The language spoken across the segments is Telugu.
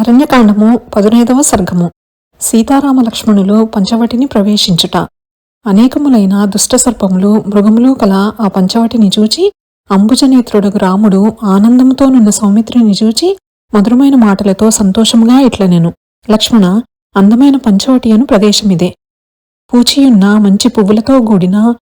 అరణ్యకాండము పదునైదవ సర్గము. సీతారామ లక్ష్మణులు పంచవటిని ప్రవేశించుట. అనేకములైన దుష్ట సర్పములు మృగములు కల ఆ పంచవటిని చూచి అంబుజనేత్రుడగు రాముడు ఆనందముతోనున్న సౌమిత్రిని చూచి మధురమైన మాటలతో సంతోషంగా ఇట్లనెను లక్ష్మణ అందమైన పంచవటి అను ప్రదేశమిదే. పూచియున్న మంచి పువ్వులతో కూడిన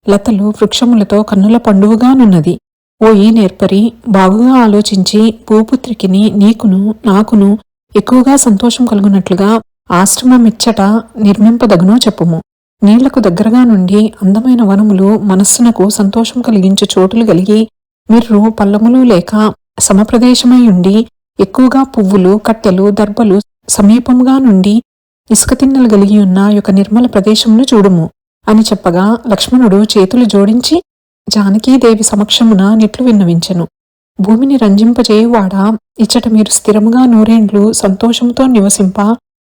లతలు వృక్షములతో కన్నుల పండువుగానున్నది ఓ ఈ నేర్పరి బాగుగా ఆలోచించి భూపుత్రికిని నీకును నాకును ఎక్కువగా సంతోషం కలుగునట్లుగా ఆశ్రమమిచ్చట నిర్మింపదగునో చెప్పుము. నీళ్ళకు దగ్గరగా నుండి అందమైన వనములు మనస్సునకు సంతోషం కలిగించు చోటులు కలిగి మిర్రు పల్లములు లేక సమప్రదేశమై ఉండి ఎక్కువగా పువ్వులు కట్టెలు దర్బలు సమీపముగా నుండి ఇసుక తిన్నెలు కలిగి ఉన్న యొక్క నిర్మల ప్రదేశమును చూడుము. అని చెప్పగా లక్ష్మణుడు చేతులు జోడించి జానకీదేవి సమక్షమున నిట్లు విన్నవించెను. భూమిని రంజింపజేయువాడా? ఇచ్చట మీరు స్థిరముగా నూరేండ్లు సంతోషంతో నివసింప.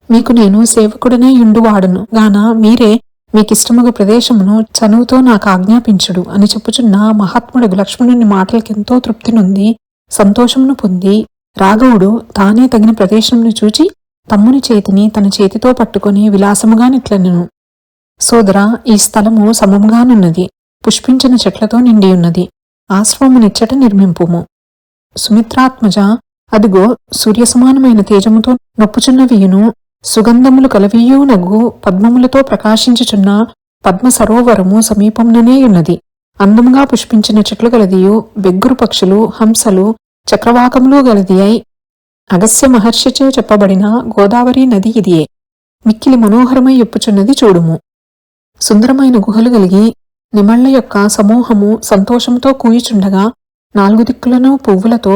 మీకు నేను సేవకుడనే యుండువాడును గాన మీరే మీకిష్టముగ ప్రదేశమును చనువుతో నాకు ఆజ్ఞాపించుడు అని చెప్పుచున్న మహాత్ముడు లక్ష్మణుని మాటలకెంతో తృప్తి నొంది సంతోషమును పొంది రాఘవుడు తానే తగిన ప్రదేశమును చూచి తమ్ముని చేతిని తన చేతితో పట్టుకొని విలాసముగా నిట్లనెను. సోదర ఈ స్థలము సమముగానున్నది. పుష్పించిన చెట్లతో నిండియున్నది. ఆశ్రమమునిచ్చట నిర్మింపుము. సుమిత్రాత్మజ అదిగో సూర్యసమానమైన తేజముతో నొప్పుచున్నవియును సుగంధములు కలవీయునగు పద్మములతో ప్రకాశించుచున్న పద్మ సరోవరము సమీపంలోనే ఉన్నది. అందముగా పుష్పించిన చెట్లు గలదియు బెగ్గురు పక్షులు హంసలు చక్రవాకములు గలది అయి అగస్య మహర్షిచే చెప్పబడిన గోదావరి నది ఇదియే. మిక్కిలి మనోహరమై ఎప్పుచున్నది చూడుము. సుందరమైన గుహలు కలిగి నిమళ్ళ యొక్క సమూహము సంతోషంతో కూయుచుండగా నాలుగు దిక్కులను పువ్వులతో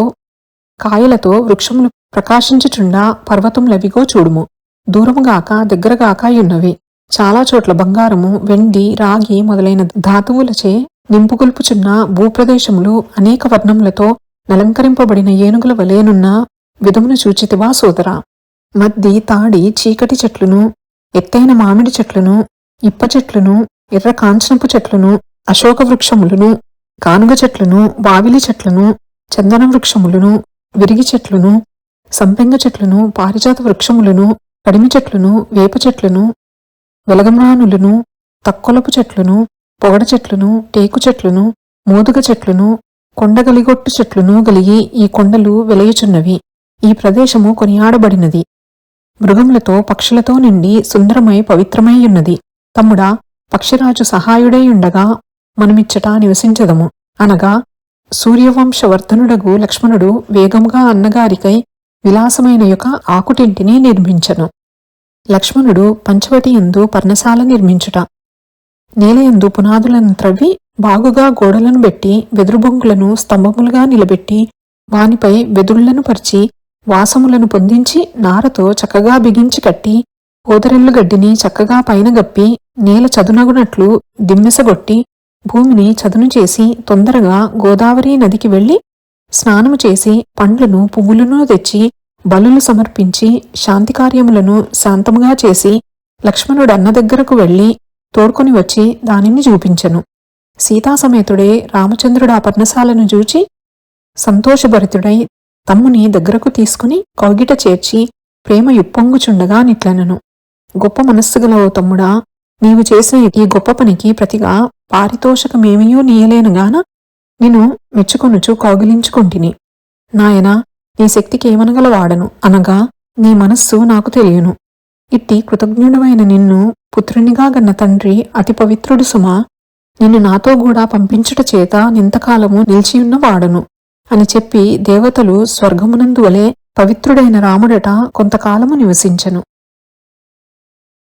కాయలతో వృక్షములు ప్రకాశించుచుండా పర్వతములవిగో చూడుము. దూరముగాక దగ్గరగాక ఉన్నవి చాలా చోట్ల బంగారము వెండి రాగి మొదలైన ధాతువులచే నింపుగొల్పుచున్న భూప్రదేశములు అనేక వర్ణములతో నలంకరింపబడిన ఏనుగుల వలేనున్న విధమును చూచితివా సోదరా. మద్ది తాడి చీకటి చెట్లును ఎత్తైన మామిడి చెట్లును ఇప్ప చెట్లును ఎర్ర కాంచనపు చెట్లును అశోక వృక్షములను కానుగ చెట్లను బావిలి చెట్లను చందన వృక్షములను విరిగి చెట్లను సంపెంగ చెట్లను పారిజాత వృక్షములను కడిమి చెట్లను వేప చెట్లను వెలగమ్రానులను తక్కొలపు చెట్లను పొగడ చెట్లను టేకు చెట్లను మోదుగ చెట్లను కొండగలిగొట్టు చెట్లను గలిగి ఈ కొండలు వెలయుచున్నవి. ఈ ప్రదేశము కొనియాడబడినది. మృగములతో పక్షులతో నిండి సుందరమై పవిత్రమై ఉన్నది. తమ్ముడా పక్షిరాజు సహాయుడై ఉండగా మనమిచ్చట నివసించదము. అనగా సూర్యవంశవర్ధనుడగు లక్ష్మణుడు వేగముగా అన్నగారికై విలాసమైన యొక్క ఆకుటింటిని నిర్మించను. లక్ష్మణుడు పంచవటి ఎందు పర్ణశాల నిర్మించుట. నేలయందు పునాదులను త్రవ్వి బాగుగా గోడలను పెట్టి వెదురుబొంగులను స్తంభములుగా నిలబెట్టి వానిపై వెదుళ్ళను పరిచి వాసములను పొందించి నారతో చక్కగా బిగించి కట్టి ఓదరెల్లు గడ్డిని చక్కగా పైన గప్పి నేల చదునగునట్లు దిమ్మెసగొట్టి భూమిని చదును చేసి తొందరగా గోదావరి నదికి వెళ్ళి స్నానము చేసి పండ్లను పువ్వులను తెచ్చి బలులు సమర్పించి శాంతి కార్యములను శాంతముగా చేసి లక్ష్మణుడు అన్న దగ్గరకు వెళ్ళి తోడ్కొని వచ్చి దానిని చూపించెను. సీతాసమేతుడే రామచంద్రుడు ఆ పర్ణశాలను చూచి సంతోషభరితుడై తమ్ముని దగ్గరకు తీసుకుని కౌగిట చేర్చి ప్రేమ యుప్పొంగుచుండగా నిట్లనను. గొప్ప మనస్సు గల ఓ తమ్ముడా నీవు చేసిన ఈ గొప్ప పనికి ప్రతిగా పారితోషకమేమియో నీయలేనుగాన నిన్ను మెచ్చుకొనుచు కౌగిలించుకుంటిని. నాయనా నీ శక్తికి ఏమనగలవాడను? అనగా నీ మనస్సు నాకు తెలియను. ఇట్టి కృతజ్ఞుడమైన నిన్ను పుత్రునిగా గన్న తండ్రి అతి పవిత్రుడు సుమా నిన్ను నాతో కూడా పంపించుట చేత నింతకాలము నిలిచియున్న వాడను అని చెప్పి దేవతలు స్వర్గమునందు వలె పవిత్రుడైన రాముడట కొంతకాలము నివసించెను.